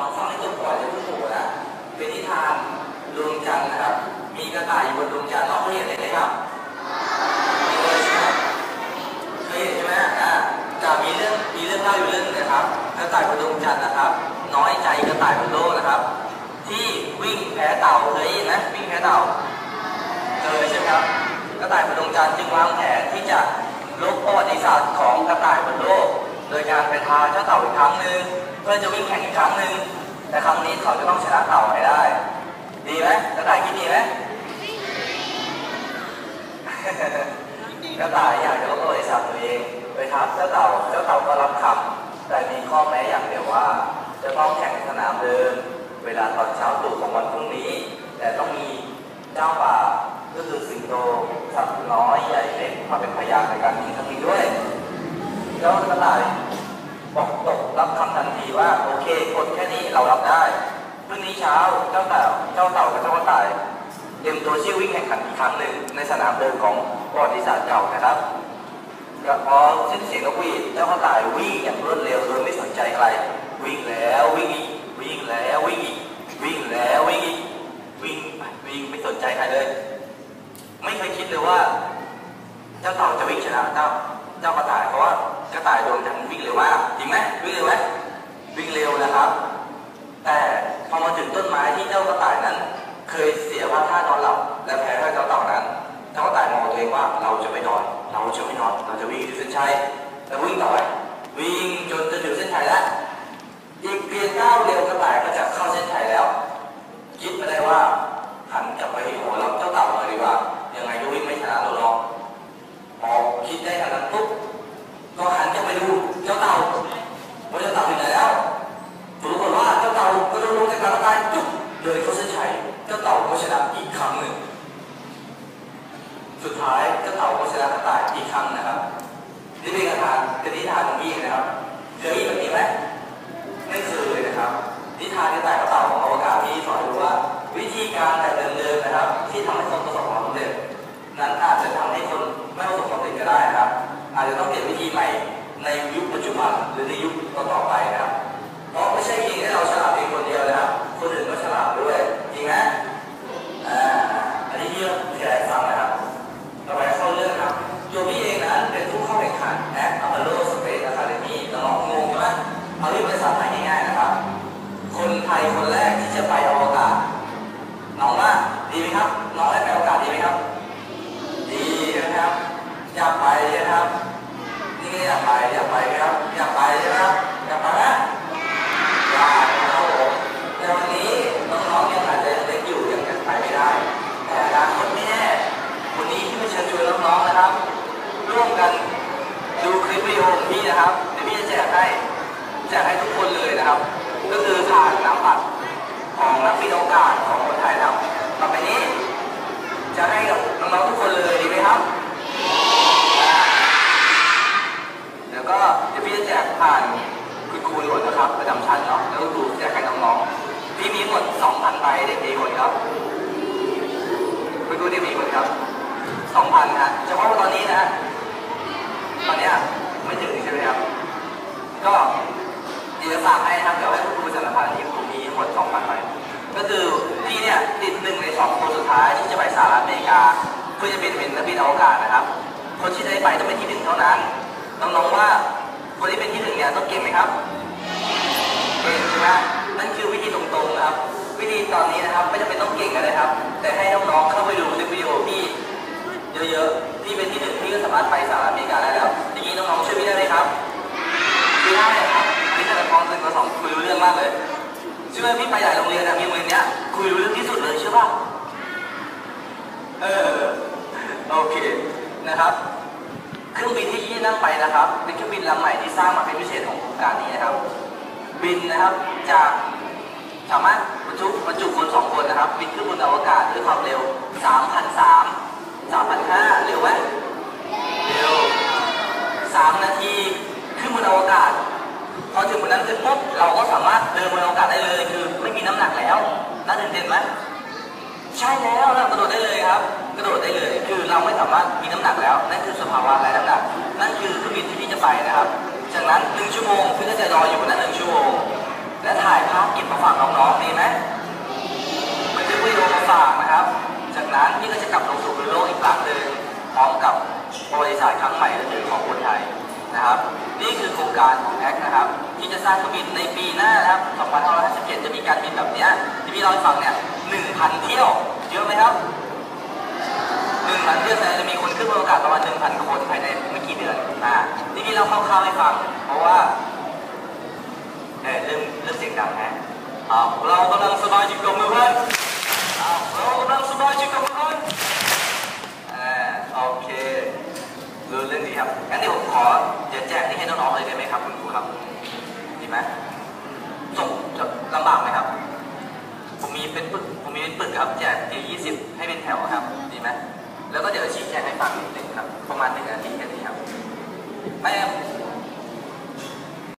น้องฟังให้จบก่อนจะพูดถูกนะเป็นนิทานดวงจันทร์นะครับ มีกระต่ายอยู่บนดวงจันทร์น้องเคยเห็นไหมครับเลยใช่ไหมเคยเห็นใช่ไหมอ่าจะมีเรื่องมีเรื่องเล่าอยู่เรื่องหนึงนะครับ กระต่ายบนดวงจันทร์นะครับ น้อยใจกระต่ายบนโลกนะครับ ที่วิ่งแพ้เต่าเคยเห็นไหมวิ่งแพ้เต่าเคยใช่ไหมครับกระต่ายบนดวงจันทร์จึงวางแผนที่จะลบประวัติศาสตร์ของกระต่ายบนโลก โดยการไปทาเจ้าเต่าอีกครั้งหนึ่ง เพื่อจะวิ่งแข่งอีกครั้งหนึ่งแต่ครั้งนี้เขาจะต้องชนะเต่าให้ได้ ดีไหมกระต่ายคิดดีไหมกระต่ายอยากจะลบประวัติศาสตร์ตัวเองไปทับเจ้าเต่าเจ้าเต่าก็รับคำแต่มีข้อแม้อย่างเดียวว่า จะต้องแข่งสนามเดิมเวลาตอนเช้าตรู่ของวันพรุ่งนี้ แต่ต้องมีเจ้าป่าก็คือสิงโตสัตว์น้อยใหญ่เล็กมาเป็นพยานในการแข่งครั้งนี้ด้วยเจ้ากระต่าย บอกตกรับคำทันทีว่าโอเคกดแค่นี้เรารับได้พรุ่งนี้เช้าเจ้าเต่าเจ้าเต่ากับเจ้ากระต่ายเตรียมตัวเชี่ยววิ่งแข่งขันอีกครั้งหนึ่งในสนามเดิมของประวัติศาสตร์เก่านะครับก็พอสิ้นเสียงนกหวีดเจ้ากระต่ายวิ่งอย่างรวดเร็วโดยไม่สนใจใคร วิ่งแล้ววิ่งอีกวิ่งแล้ววิ่งอีกวิ่งแล้ววิ่งอีกวิ่งวิ่งไม่สนใจใครเลย ไม่เคยคิดเลยว่า เจ้าเต่าจะวิ่งชนะเจ้าเจ้ากระต่ายเพราะว่า กระต่ายโดนจันวิ่งเร็วมากจริงไหมวิ่งเร็วไหมวิ่งเร็วนะครับ แต่พอมาถึงต้นไม้ที่เจ้ากระต่ายนั้น เคยเสียว่าท่านอนหลับและแพ้ให้เจ้าเต่านั้นเจ้ากระต่ายมองตัวเองว่าเราจะไม่นอน เราจะไม่นอนเราจะวิ่งถึงเส้นชัยแล้ววิ่งต่อไปวิ่งจนจะถึงเส้นชัยแล้วอีกเพียงก้าวเดียวกระต่ายก็จะเข้าเส้นชัยแล้ว คิดมาได้ว่าหันกลับไปหัวเราเจ้าเต่าเลยดีกว่า ก็ชนะอีกครั้งหนึ่ง สุดท้ายเจ้าเต่าก็ชนะกระต่ายอีกครั้งนะครับ นี่เป็นกระทานเป็นนิทานของพี่นะครับเคยได้ยินแบบนี้ไหมไม่เคยนะครับ นิทานกระต่ายกระเต่าของอวกาศที่สอนรู้ว่า วิธีการแต่เดิมๆนะครับ ที่ทำให้คนประสบความสำเร็จนั้นอาจจะทำให้คนไม่ประสบความสำเร็จก็ได้นะครับ อาจจะต้องเปลี่ยนวิธีใหม่ในยุคปัจจุบันหรือในยุคต่อๆไปนะครับเพราะไม่ใช่เพียงแค่เราฉลาดเพียงคนเดียวนะครับ คนอื่นก็ฉลาดด้วย จริงไหม อันนี้ที่ โอของพี่นะครับเดี๋ยวพี่จะแจกให้แจกให้ทุกคนเลยนะครับ ก็คือทานน้ำปัดของนักบินอวกาศของคนไทยนะครับต่อไปนี้ จะให้กับน้องๆทุกคนเลยดีไหมครับแล้วก็เดี๋ยวพี่จะแจกผ่านคุณครูหลวดนะครับประจำชั้นเนาะแล้วก็ครูแจกให้น้องๆพี่มีหมด2,000ใบเด็กดีคนครับคุณครูเด็กดีคนครับ2,000นะเฉพาะตอนนี้นะฮะตอนเนี้ยไม่ถึงใช่ไหมครับ ก็เดี๋ยวจะฝากให้นะครับเดี๋ยวให้คุณครูสารพันที่ผมมีหมด2,000ใบก็คือพี่เนี่ยติดหนึ่งในสองคนสุดท้ายที่จะไปสหรัฐอเมริกาเพื่อจะเป็นเป็นนักบินอวกาศนะครับ คนที่จะได้ไปต้องเป็นที่หนึ่งเท่านั้นน้องๆว่าคนที่เป็นที่หนึ่งเนี่ยต้องเก่งไหมครับเก่งใช่ไหมนั่นคือวิธีตรงๆนะครับ วิธีตอนนี้นะครับ ไม่จำเป็นต้องเก่งกันเลยครับ แต่ให้น้องๆเข้าไปดูคลิปวิ เชื่อพี่ไปหลายโรงเรียนนะมีโรงเรียนเนี้ยคุยรู้เรื่องที่สุดเลยเชื่อป่ะเออโอเคนะครับเครื่องบินที่ยี่นั่งไปนะครับเป็นเครื่องบินลำใหม่ที่สร้างมาเป็นพิเศษของโครงการนี้นะครับ บินนะครับจากสามารถบรรจุบรรจุคนสองคนนะครับ บินขึ้นบนอวกาศด้วยความเร็ว3,300 3,500เร็วไหมเร็ว3นาทีขึ้นบนอวกาศ พึ้นปุ๊บเราก็สามารถเดินบนอวกาศได้เลย คือไม่มีน้ำหนักแล้วน่าตื่นเต้นไหมใช่แล้วเรากระโดดได้เลยครับ กระโดดได้เลย คือเราไม่สามารถมีน้ำหนักแล้ว นั่นคือสภาวะไร้น้ำหนัก นั่นคือเครื่องบินที่พี่จะไปนะครับ จากนั้นหนึ่งชั่วโมงพี่ก็จะรออยู่บนนั้นหนึ่งชั่วโมง และถ่ายภาพเก็บมาฝากน้องๆดีไหมบันทึกวิดีโอมาฝากนะครับ จากนั้นพี่ก็จะกลับลงสู่พื้นโลกอีกครั้งหนึ่งพร้อมกับประวัติศาสตร์ครั้งใหม่และถึงของคนไทยนะครับ นี่คือโครงการของแอคนะครับ ที่จะสร้ารบินในปีหน้านะครับ2557 จะมีการบินแบบนี้ที่พี่เล่าให้ฟังเนี่ย 1,000 เที่ยว เยอะไหมครับหนึ่งพันเที่ยวแสดงจะมีคนขึ้นบนอากาศประมาณหนึ่งพันคนภายในไม่กี่เดือนอ่าที่พี่เราคร่าวๆให้ฟัง เพราะว่าเออเริ่มเริ่มเสียงดังฮะอ้าเรากำลังสบายจิตกับมือเพื่อนอ้าเรากำลังสบายจิตกับมือเพื่อนอ่าโอเครู้เรื่องดีครับงั้นเดี๋ยวผมขอเดี๋ยวแจกนี่ให้น้องๆเลยได้ไหมครับคุณครูครับ ดี ไหมส่งจะลำบากไหมครับ ผมมีเป็นปึกผมมีเป็นปึกครับแจกทียี่สิบให้เป็นแถวครับ ดีไหมแล้วก็เดี๋ยวชี้แจงให้ฟังนิดนึงครับ ประมาณหนึ่งนาทีแค่นี้ครับไม่